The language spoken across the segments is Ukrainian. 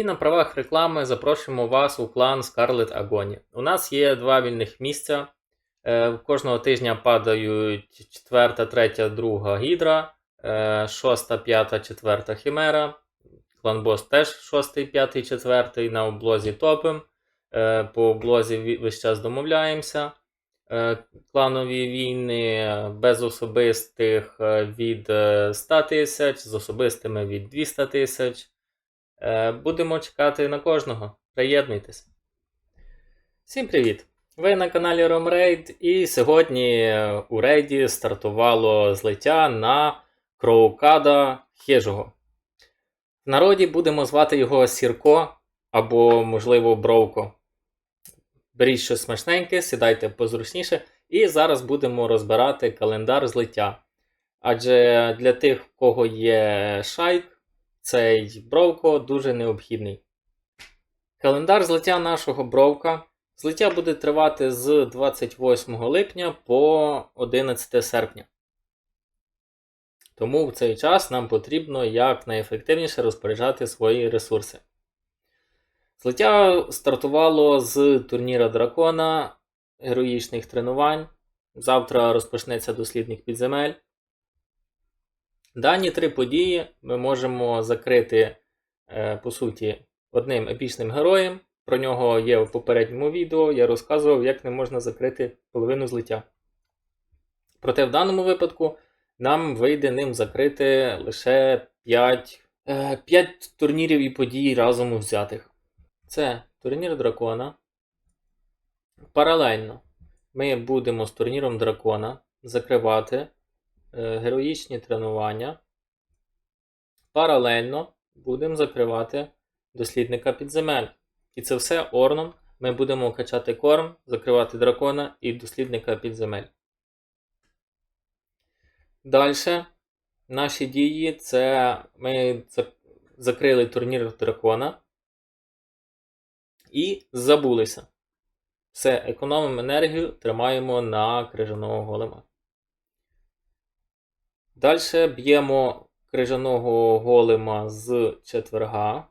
І на правах реклами запрошуємо вас у клан Scarlet Agony. У нас є два вільних місця. Е, Кожного тижня падають 4, 3, 2 гідра, 6, 5, 4 хімера. Клан бос теж 6, 5, 4 на облозі топим. Е, По облозі весь час домовляємося. Е, Кланові війни без особистих від е, 100 тисяч, з особистими від 200 тисяч. Е, Будемо чекати на кожного. Приєднуйтесь. Всім привіт! Ви на каналі RomRaid і сьогодні е, у рейді стартувало злиття на Кроукада Хижого. В народі будемо звати його Сірко або, можливо, Бровко. Беріть щось смачненьке, сідайте позручніше, і зараз будемо розбирати календар злиття. Адже для тих, в кого є шайк, цей бровко дуже необхідний. Календар злиття нашого бровка. Злиття буде тривати з 28 липня по 11 серпня. Тому в цей час нам потрібно якнайефективніше розпоряджати свої ресурси. Злиття стартувало з турніра дракона, героїчних тренувань. Завтра розпочнеться дослідник підземель. Дані три події ми можемо закрити, е, по суті, одним епічним героєм. Про нього є в попередньому відео. Я розказував, як не можна закрити половину злиття. Проте в даному випадку нам вийде ним закрити лише 5, 5 турнірів і подій разом взятих. Це турнір дракона. Паралельно ми будемо з турніром дракона закривати е, героїчні тренування. Паралельно будемо закривати дослідника підземель. І це все орном. Ми будемо качати корм, закривати дракона і дослідника підземель. Далі наші дії це ми закрили турнір дракона і забулися. Все, економимо енергію, тримаємо на крижаного голема. Далі б'ємо крижаного голема з четверга.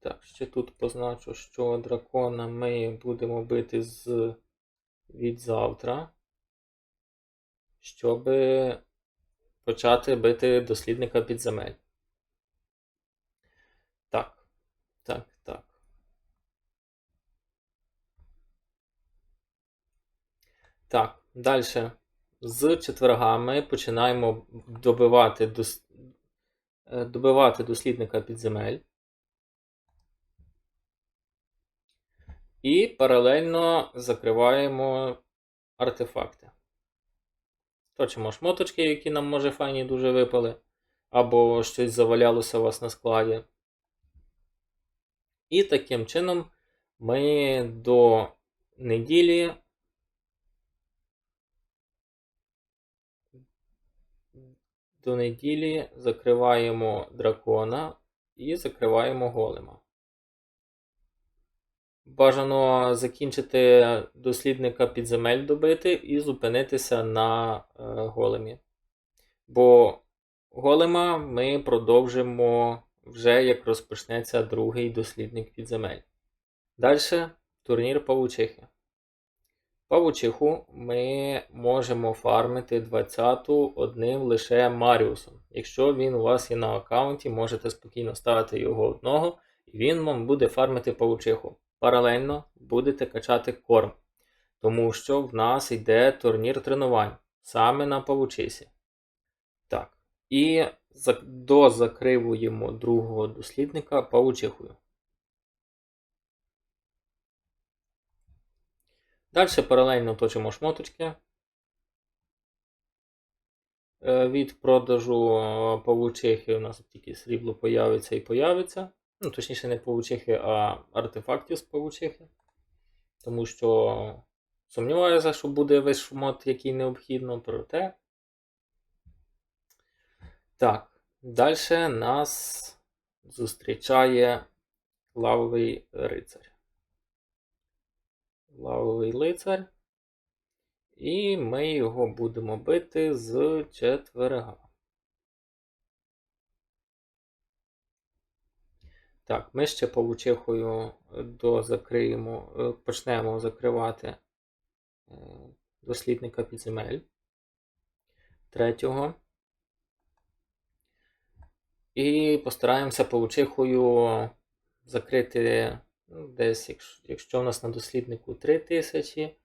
Так, ще тут позначу, що дракона ми будемо бити з від завтра, щоб почати бити дослідника підземель. Так, так, так. Далі. З четверга ми починаємо добивати, дос... е, добивати дослідника підземель. І паралельно закриваємо артефакти. Точимо шмоточки, які нам може файні дуже випали, або щось завалялося у вас на складі. І таким чином ми до неділі. До неділі закриваємо дракона і закриваємо голема. Бажано закінчити дослідника підземель добити і зупинитися на е, големі. Бо голема ми продовжимо вже як розпочнеться другий дослідник підземель. Далі турнір Павучихи. Павучиху ми можемо фармити 20-ту одним лише Маріусом. Якщо він у вас є на аккаунті, можете спокійно ставити його одного, і він вам буде фармити павучиху. Паралельно будете качати корм, тому що в нас йде турнір тренувань саме на павучисі. Так. І за- дозакривуємо другого дослідника павучихою. Далі паралельно точимо шмоточки. Е, Від продажу е, павучихи у нас тільки срібло появиться і появиться. Ну, точніше, не павучихи, а артефактів з павучихи. Тому що сумніваюся, що буде весь шмот, який необхідно, проте. Так, далі нас зустрічає лавовий рицар. Лавовий лицар. І ми його будемо бити з четверга. Так, ми ще павучихою дозакриємо, е, почнемо закривати е, дослідника підземель третього. І постараємося павучихою закрити десь, якщо, якщо у нас на досліднику 3000,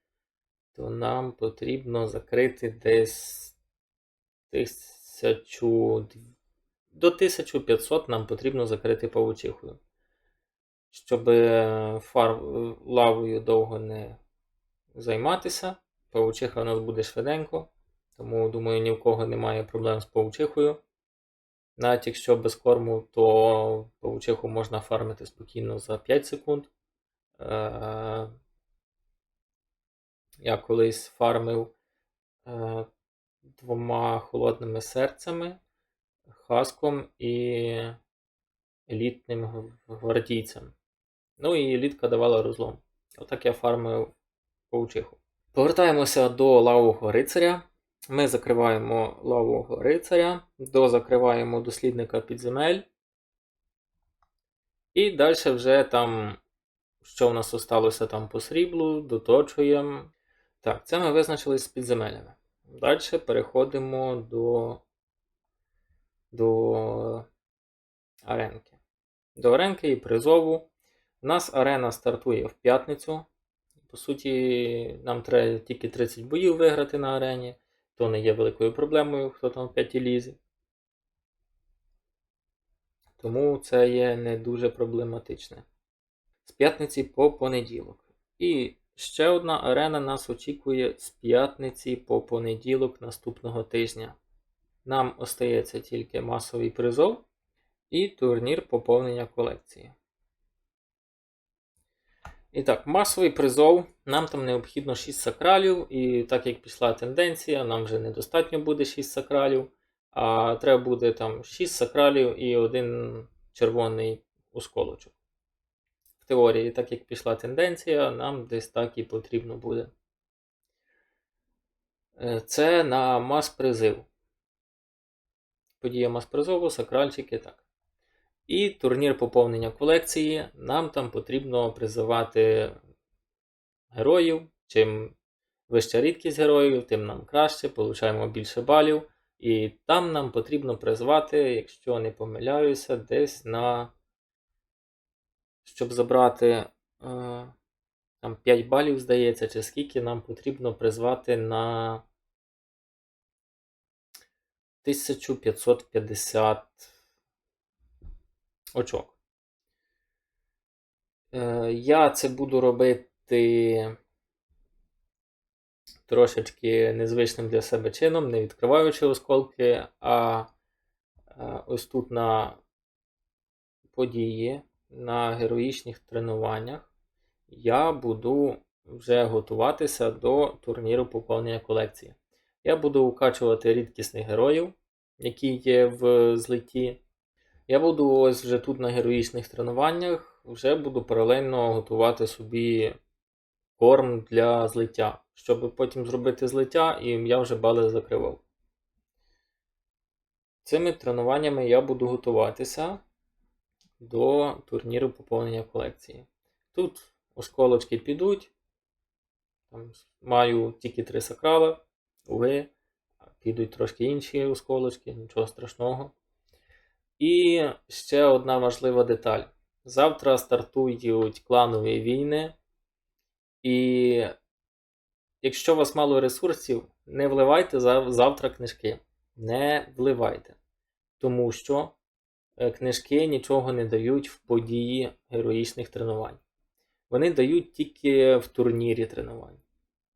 то нам потрібно закрити десь 1000, до 1500 нам потрібно закрити павучихою. Щоб е, фар... лавою довго не займатися. Павучиха у нас буде швиденько, тому думаю, ні в кого немає проблем з павучихою. Навіть якщо без корму, то павучиху можна фармити спокійно за 5 секунд. Е, Я колись фармив е, двома холодними серцями, хаском і елітним гвардійцем. Ну і елітка давала розлом. Отак я фармив паучиху. Повертаємося до лавового рицаря. Ми закриваємо лавового рицаря, дозакриваємо дослідника підземель. І далі вже там, що в нас осталося там по сріблу, доточуємо. Так, це ми визначились з підземелями. Далі переходимо до, до аренки. До аренки і призову. У нас арена стартує в п'ятницю. По суті, нам треба тільки 30 боїв виграти на арені. То не є великою проблемою, хто там в п'ятій лізі. Тому це є не дуже проблематичне. З п'ятниці по понеділок. І ще одна арена нас очікує з п'ятниці по понеділок наступного тижня. Нам остається тільки масовий призов і турнір поповнення колекції. І так, масовий призов. Нам там необхідно 6 сакралів, і так як пішла тенденція, нам вже недостатньо буде 6 сакралів, а треба буде там 6 сакралів і один червоний осколочок. В теорії, так як пішла тенденція, нам десь так і потрібно буде. Е, Це на мас-призив. Подія мас-призову, сакральчики, так. І турнір поповнення колекції. Нам там потрібно призивати героїв. Чим вища рідкість героїв, тим нам краще, получаємо більше балів. І там нам потрібно призвати, якщо не помиляюся, десь на. Щоб забрати е, там 5 балів, здається, чи скільки нам потрібно призвати на 1550 очок. Е, Я це буду робити трошечки незвичним для себе чином, не відкриваючи осколки, а е, ось тут на події, на героїчних тренуваннях я буду вже готуватися до турніру поповнення колекції. Я буду укачувати рідкісних героїв, які є в злиті. Я буду ось вже тут на героїчних тренуваннях, вже буду паралельно готувати собі корм для злиття, щоб потім зробити злиття і я вже бали закривав. Цими тренуваннями я буду готуватися до турніру поповнення колекції. Тут осколочки підуть. Там маю тільки три сакрала, уви, підуть трошки інші осколочки, нічого страшного. І ще одна важлива деталь. Завтра стартують кланові війни. І якщо у вас мало ресурсів, не вливайте завтра книжки. Не вливайте. Тому що е, книжки нічого не дають в події героїчних тренувань. Вони дають тільки в турнірі тренувань.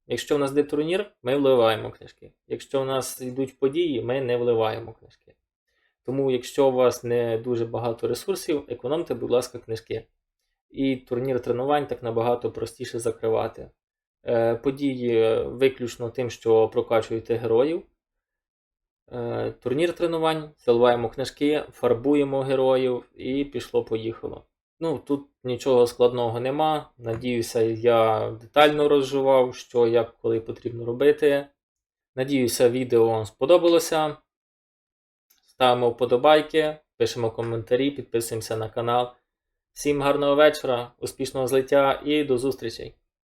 Якщо в нас йде турнір, ми вливаємо книжки. Якщо в нас йдуть події, ми не вливаємо книжки. Тому, якщо у вас не дуже багато ресурсів, економте, будь ласка, книжки. І турнір тренувань так набагато простіше закривати. Е, Події виключно тим, що прокачуєте героїв. Е, Турнір тренувань, заливаємо книжки, фарбуємо героїв і пішло-поїхало. Ну, тут нічого складного нема. Надіюся, я детально розжував, що як коли потрібно робити. Надіюся, відео вам сподобалося. Ставимо вподобайки, пишемо коментарі, підписуємося на канал. Всім гарного вечора, успішного злиття і до зустрічей!